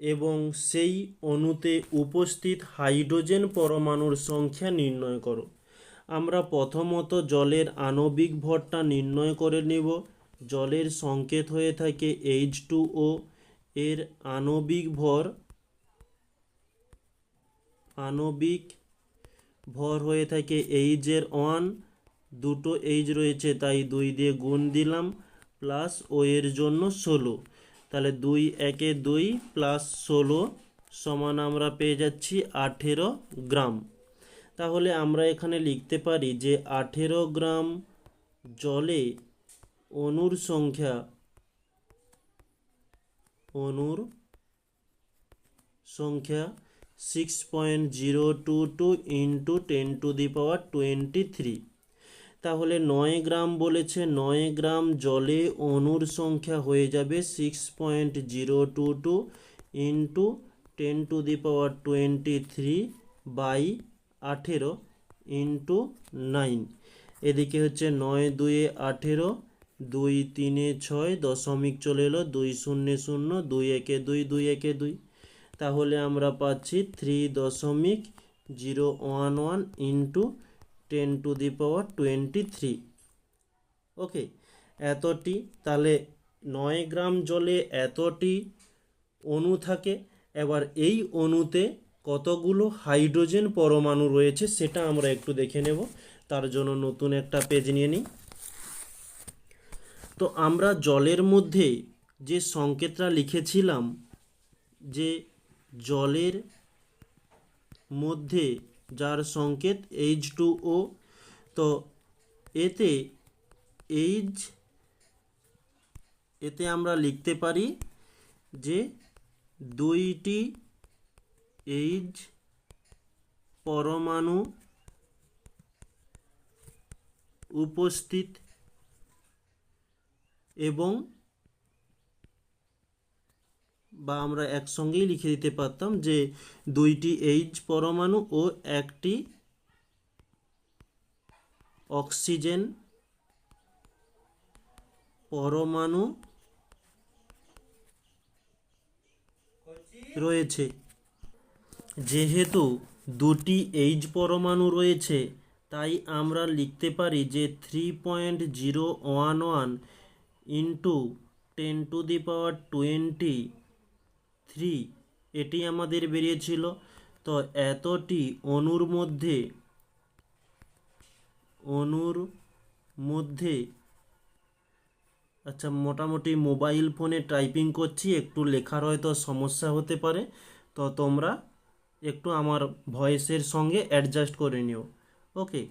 এবং সেই অণুতে উপস্থিত হাইড্রোজেন পরমাণুর সংখ্যা নির্ণয় করো। আমরা প্রথমত জলের আণবিক ভরটা নির্ণয় করে নেব। জলের সংকেত হয়ে থাকে এইচ টু ও এর আণবিক ভর আণবিক ভর হয়ে থাকে এইচের ওয়ান দুটো এইচ রয়েছে, তাই দুই দিয়ে গুণ দিলাম, প্লাস ও এর জন্য ষোলো। তাহলে দুই, একে দুই প্লাস ষোলো সমান আমরা পেয়ে যাচ্ছি আঠেরো গ্রাম। তাহলে আমরা এখানে লিখতে পারি যে আঠেরো গ্রাম জলে অণুর সংখ্যা অণুর সংখ্যা six point zero two two into ten to the power twenty three তাহলে নয় গ্রাম বলেছে, নয় গ্রাম জলে অণুর সংখ্যা হয়ে যাবে six point zero two two into ten to the power twenty three by আঠেরো ইন্টু নাইন এদিকে হচ্ছে নয় দুয়ে আঠেরো, দুই তিনে ছয়, দশমিক চলে এলো দুই শূন্য শূন্য, দুই একে দুই দুই একে দুই। তাহলে আমরা পাচ্ছি থ্রি দশমিক zero one one into ten to the power twenty three okay এতটি, তাহলে নয় গ্রাম জলে এতটি অণু থাকে। এবার এই অণুতে কতগুলো হাইড্রোজেন পরমাণু রয়েছে সেটা আমরা একটু দেখে নেব। তার জন্য নতুন একটা পেজ নিয়ে নিই। তো আমরা জলের মধ্যে যে সংকেতটা লিখেছিলাম, যে জলের মধ্যে যার সংকেত এইচ টু ও তো এতে এইচ এতে আমরা লিখতে পারি যে দুইটি এইচ পরমাণু উপস্থিত এবং বা আমরা একসঙ্গেই লিখে দিতে পারতাম যে দুইটি এইচ পরমাণু ও একটি অক্সিজেন পরমাণু রয়েছে। যেহেতু দুটি এইচ পরমাণু রয়েছে, তাই আমরা লিখতে পারি যে three point zero one one into ten to the power twenty three, এটি আমাদের বেরিয়েছিল। তো এতটি অণুর মধ্যে অণুর মধ্যে আচ্ছা মোটামুটি মোবাইল ফোনে টাইপিং করছি, একটু লেখার হয়তো সমস্যা হতে পারে। তো তোমরা একটু আমার ভয়েসের সঙ্গে অ্যাডজাস্ট করে নিও। ওকে।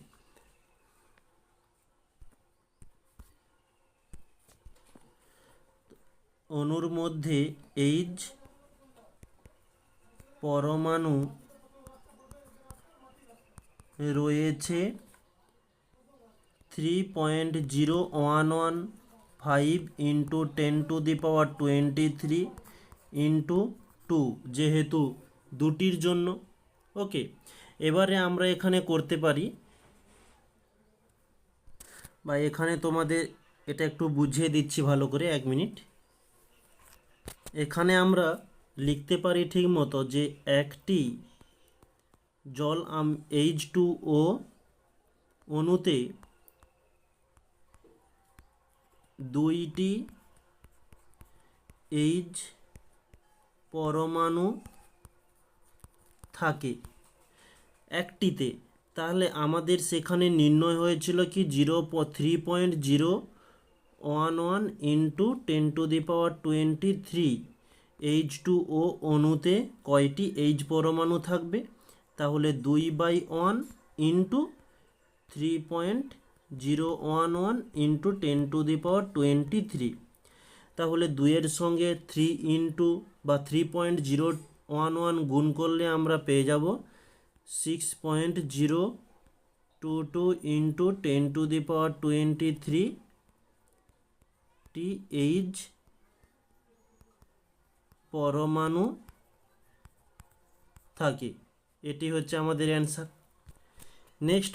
অণুর মধ্যে এইচ পরমাণু রয়েছে three point zero one one five into ten to the power twenty three into two যেহেতু দুটির জন্য। ওকে এবারে আমরা এখানে করতে পারি। বা এখানে তোমাদের এটা একটু বুঝিয়ে দিচ্ছি ভালো করে, এক মিনিট। এখানে আমরা লিখতে পারি ঠিক মতো যে একটি জল আম এইচ টু ও অণুতে দুইটি এইচ পরমাণু থাকে একটিতে। তাহলে আমাদের সেখানে নির্ণয় হয়েছিল কি zero three point zero one one into ten to the power twenty three H two O অণুতে কয়টি এইচ পরমাণু থাকবে? তাহলে দুই by one into three point zero one one into ten to the power twenty three. তাহলে দুইয়ের সঙ্গে three into বা three point zero one one গুণ করলে আমরা পেয়ে যাব six point zero two two into ten to the power twenty three T H পরমাণু থাকে। এটি হচ্ছে আমাদের অ্যান্সার নেক্সট